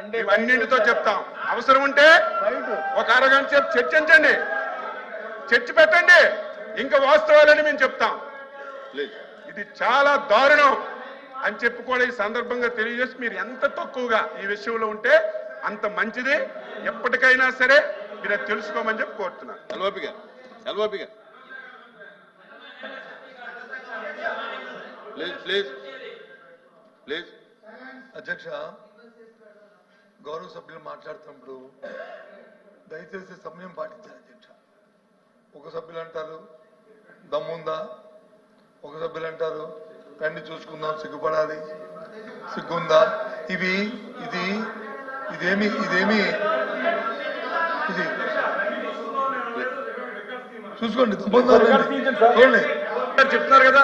ఇవన్నింటితో చెప్తాం. అవసరం ఉంటే ఒక అరగంట సేపు చర్చించండి. చర్చ పెట్టండి. ఇంకా వాస్తవాలని మేము చెప్తాం. ప్లీజ్. ఇది చాలా దారుణం అని చెప్పి కూడా ఈ సందర్భంగా తెలియజేసి మీరు ఎంత తక్కువగా ఈ విషయంలో ఉంటే అంత మంచిది. ఎప్పటికైనా సరే మీరు అది తెలుసుకోమని చెప్పి కోరుతున్నాను. Please please. ప్లీజ్. అధ్యక్ష గౌరవ సభ్యులు మాట్లాడుతున్నప్పుడు దయచేసి సమయం పాటించాలి అధ్యక్ష ఒక సభ్యులు అంటారు దమ్ముందా? ఒక సభ్యులు అంటారు రండి చూసుకుందాం సిగ్గుపడాలి. సిగ్గుందా? ఇవి ఇది ఇదేమి ఇదేమి? ఇది. చూసుకోండి దమ్ముందా. చూడండి. చెప్తున్నారు కదా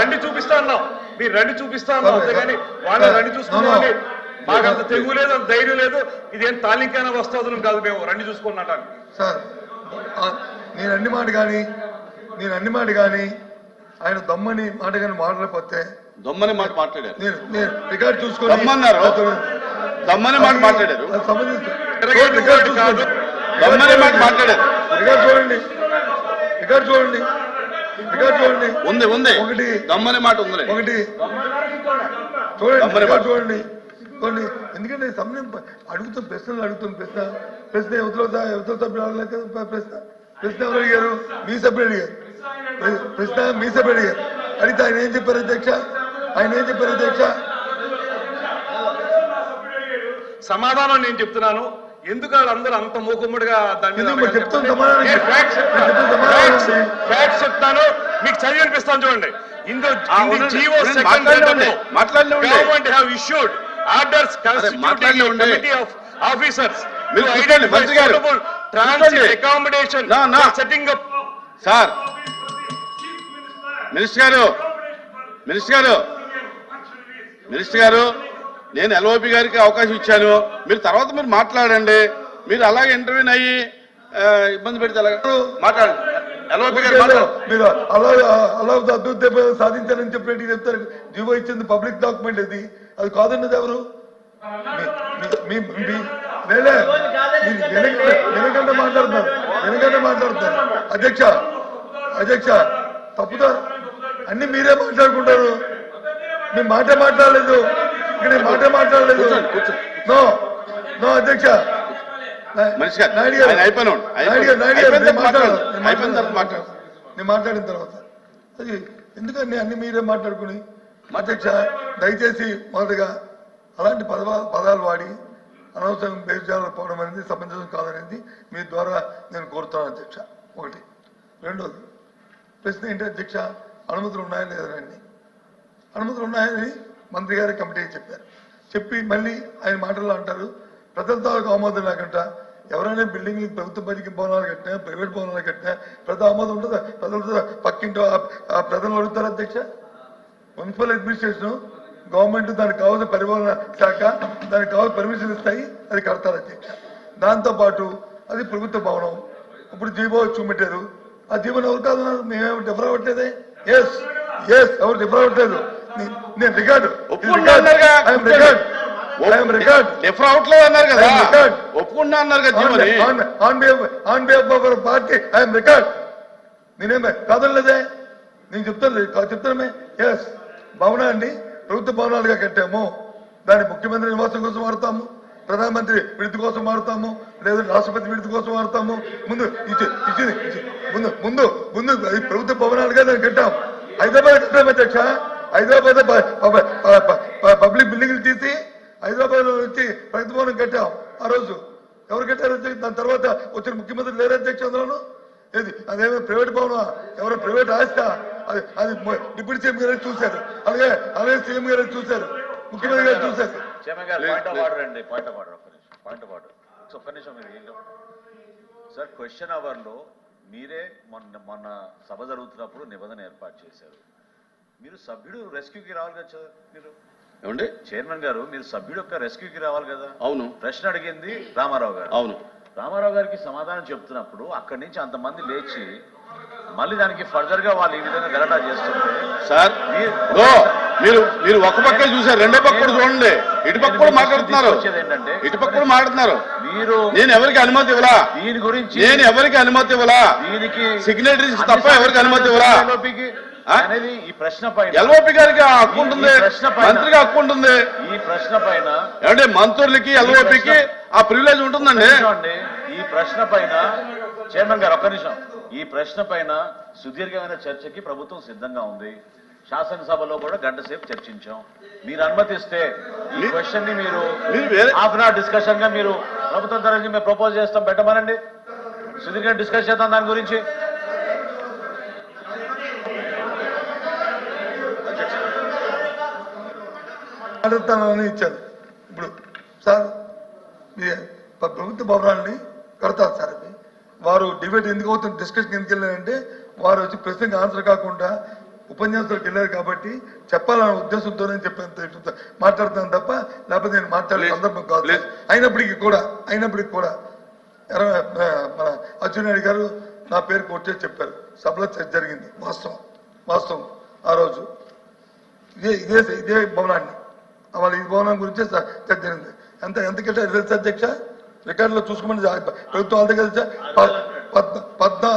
రండి చూపిస్తా అన్నాం. మీరు రండి చూపిస్తా అన్నాం. అంతేగాని సరే. వాళ్ళని రండి నో, చూసుకున్నామని నో. మాకు అంత తెగువ లేదు అంత ధైర్యం లేదు. ఇదేం తాలింకైనా వస్తుంది కాదు మేము రండి చూసుకున్నట్టు సార్ నేను అన్ని మాట కానీ నేను అన్ని మాట కానీ ఆయన దమ్మని మాట కానీ మాట్లాడకపోతే దొమ్మని మాట మాట్లాడారు. నేను నేను రికార్డ్ చూసుకొని దమ్మన్నారు? దమ్మని మాట మాట్లాడారు? సంబంధించి కాదు. దమ్మని మాట మాట్లాడారు. రికార్డ్ చూడండి. రికార్డ్ చూడండి. రికార్డ్ చూడండి. ఉంది ఉంది. ఒకటి దమ్మని మాట ఉందిలే. ఒకటి. చూడండి. చూడండి. కొన్ని ఎందుకంటే సమయం అడుగుతాం ప్రశ్నలు అడుగుతాం ప్రశ్న. ప్రశ్న యువతల యువతల సభ్యులు అడగలేక ప్రశ్న? ప్రశ్న ఎవరు అడిగారు? మీ సభ్యులు అడిగారు. ప్ర- ప్రశ్న మీ సభ్యులు అడిగారు. అడిగితే ఆయన ఏం చెప్పారు అధ్యక్ష? ఆయన ఏం చెప్పారు అధ్యక్ష? సమాధానం నేను చెప్తున్నాను. ఎందుకు వాళ్ళందరూ అంత మూకుమ్మడిగా దాని మీద చెప్తాను. మీకు చదివి వినిపిస్తాను చూడండి. ఇందు ఆ, ఉండండి. GO. Second. Government have issued orders. Committee of officers మీరు కూర్చోండి, మంత్రి గారు. ట్రాన్సిట్. అకామిడేషన్ నా, నా. సెట్టింగ్ అప్ సార్ మినిస్టర్ గారు మినిస్టర్ గారు మినిస్టర్ గారు నేను ఎల్ఓపి గారికి అవకాశం ఇచ్చాను మీరు తర్వాత మీరు మాట్లాడండి మీరు అలాగే ఇంటర్వ్యూని అయ్యి ఇబ్బంది పెడితే అలాగే మాట్లాడండి అలా అద్భుత సాధించారని చెప్పినట్టు చెప్తారు. జీవో ఇచ్చింది పబ్లిక్ డాక్యుమెంట్ అది అది కాదన్నది ఎవరు? వెనకంటే మాట్లాడుతున్నారు. వెనకంటే మాట్లాడుతున్నారు. అధ్యక్ష అధ్యక్ష తప్పుదా అన్ని మీరే మాట్లాడుకుంటారు. మీ మాట మాట్లాడలేదు. ఇక్కడ మాట మాట్లాడలేదు. నో నో అధ్యక్ష. మనిషి ఆయన అయిపోయినాడు. అయిపోయిన నేను మాట్లాడను. మాట్లాడు. నేను అయిపోయిన తర్వాత మాట్లాడను. అది ఎందుకండి అన్ని మీరే మాట్లాడుకుని అధ్యక్ష దయచేసి మొదటగా అలాంటి పదవ పదాలు వాడి అనవసరం బేజాలు పోవడం అనేది సమంజసం కాదనేది మీ ద్వారా నేను కోరుతాను అధ్యక్ష ఒకటి రెండోది ప్రశ్న ఏంటి అధ్యక్ష అనుమతులు ఉన్నాయా లేదా అండి అనుమతులు ఉన్నాయని మంత్రి గారి కమిటీకి చెప్పారు చెప్పి మళ్ళీ ఆయన మాటల్లో అంటారు ప్రజల తాలూకు ఆమోదం లేకుండా ఎవరైనా బిల్డింగ్ ప్రభుత్వ బడికి భవనాలు కట్టినా ప్రైవేట్ భవనాలు కట్టినా ప్రజల ఆమోదం ఉంటుందా? ప్రజలతో పక్కింటో ప్రజలు అడుగుతారు అధ్యక్ష? మున్సిపల్ అడ్మినిస్ట్రేషన్ గవర్నమెంట్ దానికి కావాల్సిన పరిపాలన శాఖ దానికి కావాల్సిన పర్మిషన్ ఇస్తాయి అది కడతారు అధ్యక్ష. దాంతో పాటు అది ప్రభుత్వ భవనం. ఇప్పుడు జీవో చూపెట్టారు. ఆ జీవోని ఎవరు కాదన్నారు మేమేమి డిఫర్ అవ్వట్లేదే? ఎస్ ఎస్ ఎవరు డిఫర్ అవ్వట్లేదు? నేను రికార్డు. రికార్డ్. డిఫర్ అవట్లేదు అన్నారు కదా. ఒప్పుకుంటా అన్నారు కదా on behalf of party I'm record నేనేమే కాదనలేదే నేను చెప్తాను చెప్తానమే ఎస్ భవనాన్ని ప్రభుత్వ భవనాలుగా కట్టాము దాన్ని ముఖ్యమంత్రి నివాసం కోసం వాడతాము ప్రధానమంత్రి విడుదల కోసం వాడతాము లేదా రాష్ట్రపతి విడుదల కోసం వాడతాము ముందు ఇచ్చి ఇచ్చింది ఇచ్చి- ముందు ముందు ముందు ప్రభుత్వ భవనాలుగా దాన్ని కట్టాం హైదరాబాద్ కట్టాము అధ్యక్ష హైదరాబాద్ పబ్లిక్ బిల్డింగ్లు తీసి హైదరాబాద్లో వచ్చి ప్రతిభవనం కట్టాం. ఆ రోజు ఎవరు కట్టారు దాని తర్వాత వచ్చిన ముఖ్యమంత్రి లేరు అధ్యక్ష అందులోను ఏది? అదేమో ప్రైవేట్ భవనం? ఎవరో ప్రైవేట్ ఆస్తా అది అది డిప్యూటీ సీఎం గారు చూశారు. అలాగే అలాగే సీఎం గారు చూశారు. ముఖ్యమంత్రి గారు చూశారు. అండి మీరు సార్ క్వశ్చన్ అవర్లో మీరే మొన్న మొన్న సభ జరుగుతున్నప్పుడు నిబంధన ఏర్పాటు చేశారు. మీరు సభ్యుడు రెస్క్యూకి రావాలి కదా సార్ మీరు? ఏమండి? చైర్మన్ గారు మీరు సభ్యుడు యొక్క రెస్క్యూకి రావాలి కదా? అవును. ప్రశ్న అడిగింది రామారావు గారు. అవును. రామారావు గారికి సమాధానం చెప్తున్నప్పుడు అక్కడి నుంచి అంతమంది లేచి మళ్ళీ దానికి ఫర్దర్గా వాళ్ళు ఈ విధంగా గలటా చేస్తుంటే సార్ మీరు- మీరు ఒక పక్కే చూసారు రెండో పక్క కూడా చూడండి. ఇటు పక్క కూడా మాట్లాడుతున్నారు. ఏంటంటే ఇటు పక్క కూడా మాట్లాడుతున్నారు. మీరు నేను ఎవరికి అనుమతి ఇవ్వలా? దీని గురించి నేను ఎవరికి అనుమతి ఇవ్వలా? దీనికి సిగ్నేటరీస్ తప్ప ఎవరికి అనుమతి ఇవ్వరా? అనేది ఈ ప్రశ్న పైన. ఎల్ఓపి గారికి హక్కు ఉంటుంది. ప్రశ్న పైన- మంత్రికి హక్కు ఉంటుంది. ఈ ప్రశ్న పైన. ఏమంటే మంత్రులకి ఎల్ఓపికి ఆ ప్రివిలేజ్ ఉంటుందండి. చూడండి ఈ ప్రశ్న పైన చైర్మన్ గారు ఒక్క నిమిషం. ఈ ప్రశ్న పైన సుదీర్ఘమైన చర్చకి ప్రభుత్వం సిద్ధంగా ఉంది. శాసనసభలో కూడా గంట సేపు చర్చించాం. మీరు అనుమతిస్తే ఈ మీ- క్వశ్చన్ని మీరు మీరు వేరే హాఫ్ అన్ అవర్ డిస్కషన్గా మీరు ప్రభుత్వం తరఫు మేము ప్రపోజ్ చేస్తాం. పెట్టమనండి. సుదీర్ఘంగా డిస్కస్ చేద్దాం దాని గురించి. మాట్లాడతానని ఇచ్చారు ఇప్పుడు సార్ మీ ప్రభుత్వ భవనాన్ని కడతారు సార్ అది వారు డిబేట్ ఎందుకు అవుతుంది డిస్కషన్ ఎందుకు వెళ్ళారంటే వారు వచ్చి ప్రశ్నకి ఆన్సర్ కాకుండా ఉపన్యాసాలకు వెళ్ళారు కాబట్టి చెప్పాలనే ఉద్దేశంతో నేను చెప్పాను మాట్లాడుతాను తప్ప లేకపోతే నేను మాట్లాడే సందర్భం కాదు. అయినప్పటికీ కూడా అయినప్పటికీ కూడా మన అచ్చెన్నాయుడు గారు నా పేరు కొట్టే చెప్పారు. సభలో చర్చ జరిగింది వాస్తవం. వాస్తవం. ఆ రోజు ఇదే ఇదే ఇదే భవనాన్ని. వాళ్ళ ఈ భవనం గురించి చర్చ జరిగింది ఎంత ఎంత కట్టారు తెలుసా అధ్యక్ష? రికార్డులో చూసుకోమని ప్రభుత్వం వాళ్ళ దగ్గర పద్నా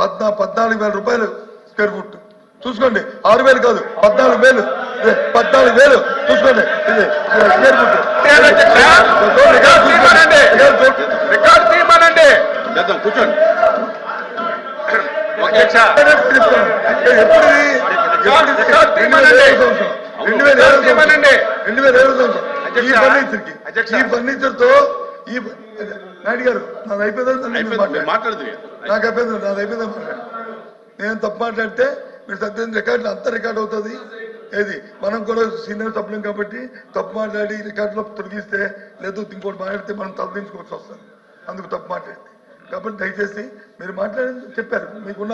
పద్నా పద్నాలుగు వేల రూపాయలు స్క్వేర్ ఫుట్. చూసుకోండి. ఆరు వేలు కాదు పద్నాలుగు వేలు. ఇదే పద్నాలుగు వేలు. చూసుకోండి. ఇది స్క్వేర్ ఫుట్. కూర్చోండి. ఎప్పుడు రెండు వేల. రెండు వేల అధ్యక్ష, ఫర్నిచర్కి. ఈ ఫర్నిచర్తో ఈ నాయుడు గారు నాది అయిపోయిందా. మాట్లాడదు నాకు అయిపోయింది? నాది అయిపోయిందా? నేను తప్పు మాట్లాడితే మీరు సత్యం రికార్డు అంతా రికార్డ్ అవుతుంది. ఏది? మనం కూడా సీనియర్ సభ్యులం కాబట్టి తప్పు మాట్లాడి రికార్డులో తొలగిస్తే లేదు ఇంకోటి మాట్లాడితే మనం తలదించుకోవాల్సి వస్తుంది. అందుకు తప్పు మాట్లాడింది. కాబట్టి దయచేసి మీరు మాట్లాడింది చెప్పారు. మీకున్న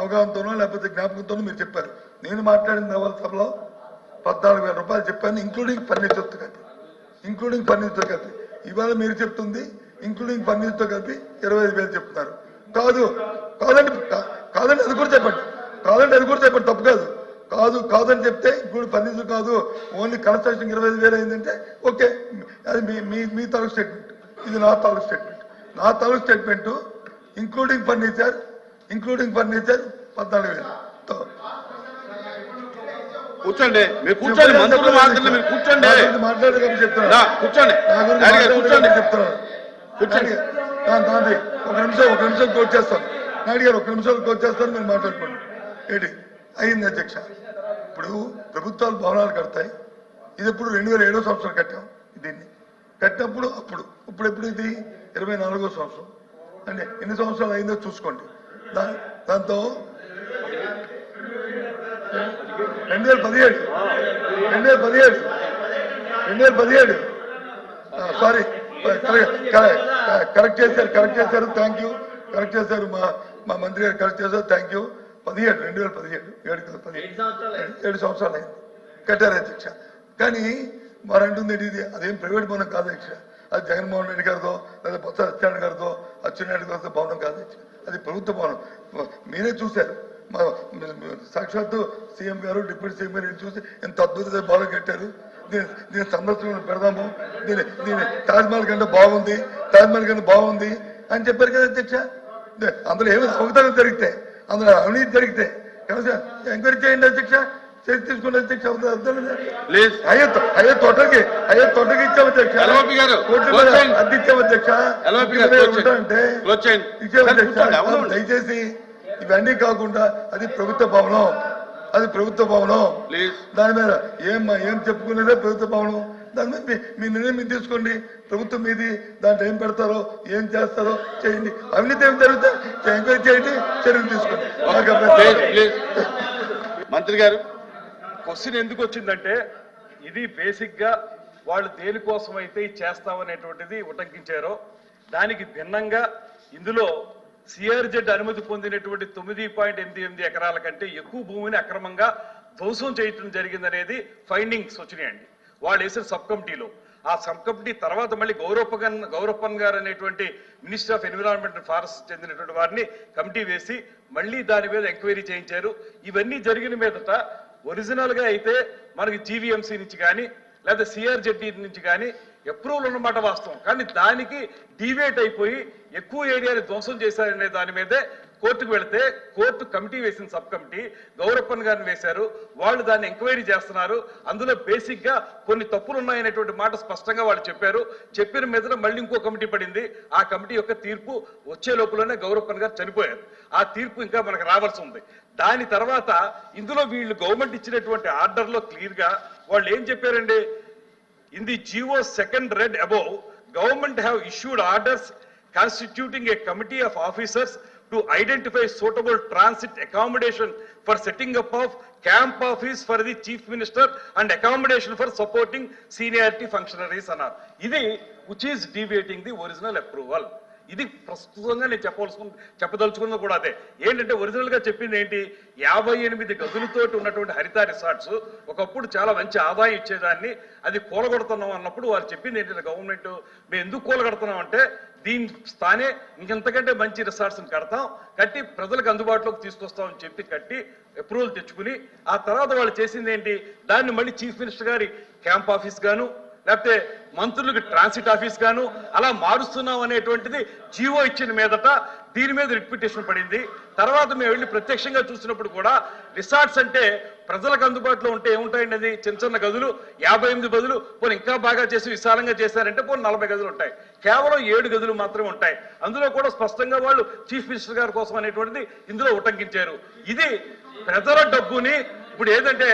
అవగాహనతోనో లేకపోతే జ్ఞాపకంతోనో మీరు చెప్పారు. నేను మాట్లాడిన వాళ్ళ సభలో పద్నాలుగు వేల రూపాయలు చెప్పాను ఇంక్లూడింగ్ ఫర్నిచర్తో కలిపి. ఇంక్లూడింగ్ ఫర్నిచర్తో కలిపి. ఇవాళ మీరు చెప్తుంది ఇంక్లూడింగ్ ఫర్నిచర్తో కలిపి ఇరవై ఐదు వేలు చెప్తున్నారు. కాదు కాదండి కాదండి అది కూడా చెప్పండి. కాదండి అది కూడా చెప్పండి తప్పు కాదు. కాదు కాదని చెప్తే ఇప్పుడు ఫర్నిచర్ కాదు. ఓన్లీ కన్స్ట్రక్షన్ ఇరవై ఐదు వేలు అయిందంటే ఓకే అది మీ మీ మీ తాలూకు స్టేట్మెంట్ ఇది నా తాలూకు స్టేట్మెంట్ నా తాలూకు statement including furniture including furniture పద్నాలుగు వేలు. తో- కూర్చోండి. మీరు కూర్చోండి. మంత్రులు మాట్లాడండి మీరు కూర్చోండి. కూర్చోండి. కూర్చోండి. చెప్తున్నాను కూర్చోండి. ఒక నిమిషం ఒక నిమిషం కోచ్ చేస్తాను. నాయుడు గారు ఒక నిమిషం కోచ్ చేస్తాను మీరు మాట్లాడుకోండి. ఏంటి? అయింది అధ్యక్ష. ఇప్పుడు ప్రభుత్వాలు భవనాలు కడతాయి. ఇది ఇప్పుడు రెండు వేల ఏడో సంవత్సరం కట్టాం దీన్ని. కట్టినప్పుడు అప్పుడు. ఇప్పుడు ఎప్పుడు ఇది? ఇరవై నాలుగో సంవత్సరం. అంటే ఎన్ని సంవత్సరాలు అయిందో చూసుకోండి. దా దాంతో రెండు వేల పదిహేడు. రెండు వేల పదిహేడు. రెండు వేల పదిహేడు సారీ కరెక్ట్ చేశారు కరెక్ట్ చేశారు. థ్యాంక్ యూ కరెక్ట్ చేశారు మా మా మంత్రి గారు కరెక్ట్ చేశారు. థ్యాంక్ యూ పదిహేడు రెండు వేల పదిహేడు. ఏడు పదిహేడు. ఏడు సంవత్సరాలు అయింది. కట్టారు అధ్యక్ష. కానీ వారు అంటుంది ఇది అదేం ప్రైవేట్ భవనం కాదు అధ్యక్ష. అది జగన్మోహన్ రెడ్డి గారితో లేదా బొత్స సత్యనారాయణ గారితో అచ్చెన్నాయుడు గారితో భవనం కాదు అది ప్రభుత్వ భవనం. మీరే చూశారు. సాక్షాత్తు సీఎం గారు డిప్యూటీ సీఎం గారు చూసి ఎంత అద్భుతమైన భవనం కట్టారు. దీని దీని సందర్శన పెడదాము. దీని దీని తాజ్మహల్ కంటే బాగుంది తాజ్మహల్ కంటే బాగుంది అని చెప్పారు కదా అధ్యక్ష. అందులో ఏమి అవకతనం జరిగితే అందులో అవినీతి జరిగితే ఎంక్వైరీ చేయండి అధ్యక్ష. చేసి తీసుకున్న అధ్యక్ష అయ్యో అయ్యో తోటకి అయ్యో తోటకి ఇచ్చాం అధ్యక్ష. అద్దె ఇచ్చాం అధ్యక్ష. ఇచ్చాం అవును. దయచేసి ఇవన్నీ కాకుండా అది ప్రభుత్వ భవనం. అది ప్రభుత్వ భవనం. ప్లీజ్ దాని మీద ఏం ఏం చెప్పుకునేదే ప్రభుత్వ భవనం. దాని మీద మీ- మీ నిర్ణయం మీరు తీసుకోండి. ప్రభుత్వం మీది దాంట్లో ఏం పెడతారో ఏం చేస్తారో చేయండి. అవినీతి ఏం జరుగుతాయి ఎంక్వైరీ చేయండి చర్యలు తీసుకోండి. మంత్రి గారు. క్వశ్చన్ ఎందుకు వచ్చిందంటే ఇది బేసిక్గా వాళ్ళు దేనికోసం అయితే చేస్తామనేటువంటిది ఉటంకించారో దానికి భిన్నంగా ఇందులో సిఆర్జెడ్ అనుమతి పొందినటువంటి తొమ్మిది పాయింట్ ఎనిమిది ఎనిమిది ఎకరాల కంటే ఎక్కువ భూమిని అక్రమంగా ధ్వంసం చేయటం జరిగిందనేది ఫైండింగ్స్ వచ్చినాయండి. వాళ్ళు వేసిన సబ్ కమిటీలో. ఆ సబ్ కమిటీ తర్వాత మళ్ళీ గౌరవపన్ గౌరవప్పన్ గారు అనేటువంటి minister of environment and forest చెందినటువంటి వారిని కమిటీ వేసి మళ్ళీ దాని మీద ఎంక్వైరీ చేయించారు. ఇవన్నీ జరిగిన మీదట ఒరిజినల్గా అయితే మనకి జీవీఎంసీ నుంచి కానీ లేదా సిఆర్జెడ్డి నుంచి కానీ అప్రూవల్ ఉన్నమాట వాస్తవం. కానీ దానికి డివేట్ అయిపోయి ఎక్కువ ఏరియాని ధ్వంసం చేశారనే దాని మీదే కోర్టుకు వెళితే కోర్టు కమిటీ వేసిన సబ్ కమిటీ గౌరప్పన్ గారిని వేశారు. వాళ్ళు దాన్ని ఎంక్వైరీ చేస్తున్నారు. అందులో బేసిక్గా కొన్ని తప్పులు ఉన్నాయనేటువంటి మాట స్పష్టంగా వాళ్ళు చెప్పారు. చెప్పిన మీద మళ్ళీ ఇంకో కమిటీ పడింది. ఆ కమిటీ యొక్క తీర్పు వచ్చే లోపలనే గౌరప్పన్ గారు చనిపోయారు. ఆ తీర్పు ఇంకా మనకు రావాల్సి ఉంది. దాని తర్వాత ఇందులో వీళ్ళు గవర్నమెంట్ ఇచ్చినటువంటి ఆర్డర్లో క్లియర్గా వాళ్ళు ఏం చెప్పారండి? In the GO second read above, government have issued orders constituting a committee of officers to identify suitable transit accommodation for setting up of camp office for the chief minister and accommodation for supporting seniority functionaries అన్నారు ఇది which is deviating the original approval. ఇది ప్రస్తుతంగా నేను చెప్పవలసిన చెప్పదలుచుకున్నది కూడా అదే. ఏంటంటే ఒరిజినల్గా చెప్పింది ఏంటి? యాభై ఎనిమిది గదులతోటి ఉన్నటువంటి హరిత రిసార్ట్స్ ఒకప్పుడు చాలా మంచి ఆదాయం ఇచ్చేదాన్ని. అది కూలగొడుతున్నాం అన్నప్పుడు వారు చెప్పింది ఏంటంటే గవర్నమెంట్ మేము ఎందుకు కూలగడుతున్నాం అంటే దీని స్థానే ఇంకెంతకంటే మంచి రిసార్ట్స్ని కడతాం. కట్టి ప్రజలకు అందుబాటులోకి తీసుకొస్తామని చెప్పి కట్టి అప్రూవల్ తెచ్చుకుని ఆ తర్వాత వాళ్ళు చేసింది ఏంటి? దాన్ని మళ్ళీ చీఫ్ మినిస్టర్ గారి క్యాంప్ ఆఫీస్ గాను లేకపోతే మంత్రులకు ట్రాన్సిట్ ఆఫీస్ గాను అలా మారుస్తున్నాం అనేటువంటిది జీవో ఇచ్చిన మీదట దీని మీద రిప్యుటేషన్ పడింది. తర్వాత మేము వెళ్ళి ప్రత్యక్షంగా చూసినప్పుడు కూడా రిసార్ట్స్ అంటే ప్రజలకు అందుబాటులో ఉంటే ఏముంటాయండి అది? చిన్న చిన్న గదులు యాభై ఎనిమిది గదులు పోనీ ఇంకా బాగా చేసి విశాలంగా చేశారంటే పోనీ నలభై గదులు ఉంటాయి. కేవలం ఏడు గదులు మాత్రమే ఉంటాయి. అందులో కూడా స్పష్టంగా వాళ్ళు చీఫ్ మినిస్టర్ గారి కోసం అనేటువంటిది ఇందులో ఉటంకించారు. ఇది ప్రజల డబ్బుని ఇప్పుడు ఏదంటే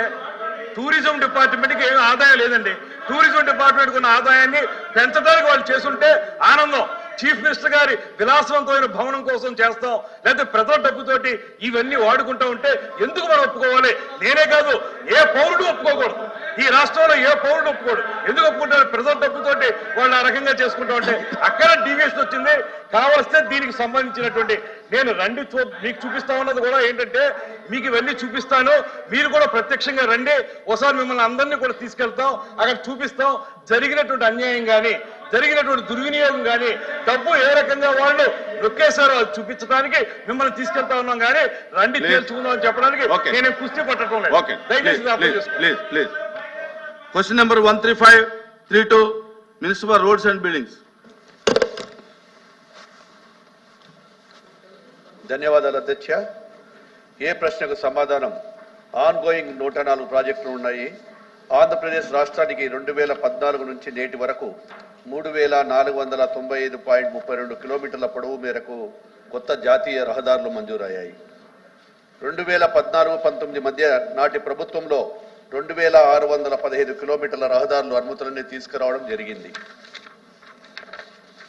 టూరిజం డిపార్ట్మెంట్కి ఏమి ఆదాయం లేదండి. టూరిజం డిపార్ట్మెంట్ ఉన్న ఆదాయాన్ని పెంచడానికి వాళ్ళు చేసుంటే ఆనందం. చీఫ్ మినిస్టర్ గారి విలాసవంతమైన భవనం కోసం చేస్తాం. లేకపోతే ప్రజల డబ్బుతోటి ఇవన్నీ వాడుకుంటూ ఉంటే ఎందుకు మనం ఒప్పుకోవాలి? నేనే కాదు ఏ పౌరుడు ఒప్పుకోకూడదు. ఈ రాష్ట్రంలో ఏ పౌరుడు ఒప్పుకోడు. ఎందుకు ఒప్పుకుంటారు? ప్రజల డబ్బుతోటి వాళ్ళు ఆ రకంగా చేసుకుంటా ఉంటే. అక్కడ డీవియేషన్ వచ్చింది. కావలిస్తే దీనికి సంబంధించినటువంటి నేను రండి చూ మీకు చూపిస్తా ఉన్నది కూడా ఏంటంటే మీకు ఇవన్నీ చూపిస్తాను. మీరు కూడా ప్రత్యక్షంగా రండి. ఒకసారి మిమ్మల్ని అందరినీ కూడా తీసుకెళ్తాం. అక్కడ చూపిస్తాం. జరిగినటువంటి అన్యాయం కానీ జరిగినటువంటి దుర్వినియోగం కానీ డబ్బు ఏ రకంగా వాళ్ళు నొక్కేశారో అది చూపించడానికి మిమ్మల్ని తీసుకెళ్తా ఉన్నాం కానీ రండి. తేల్చుకుందాం అని చెప్పడానికి. నేను కుస్తీ పట్టడం లేదు. దయచేసి question number one three five three two municipal roads and buildings ధన్యవాదాలు అధ్యక్ష. ఏ ప్రశ్నకు సమాధానం? ఆన్ గోయింగ్ నూట నాలుగు ప్రాజెక్టులు ఉన్నాయి. ఆంధ్రప్రదేశ్ రాష్ట్రానికి రెండు వేల పద్నాలుగు నుంచి నేటి వరకు మూడు వేల నాలుగు వందల తొంభై ఐదు పాయింట్ ముప్పై రెండు కిలోమీటర్ల పొడవు మేరకు కొత్త జాతీయ రహదారులు మంజూరయ్యాయి. రెండు వేల పద్నాలుగు పంతొమ్మిది మధ్య నాటి ప్రభుత్వంలో రెండు వేల ఆరు వందల పదిహేను కిలోమీటర్ల రహదారులు అనుమతులన్నీ తీసుకురావడం జరిగింది.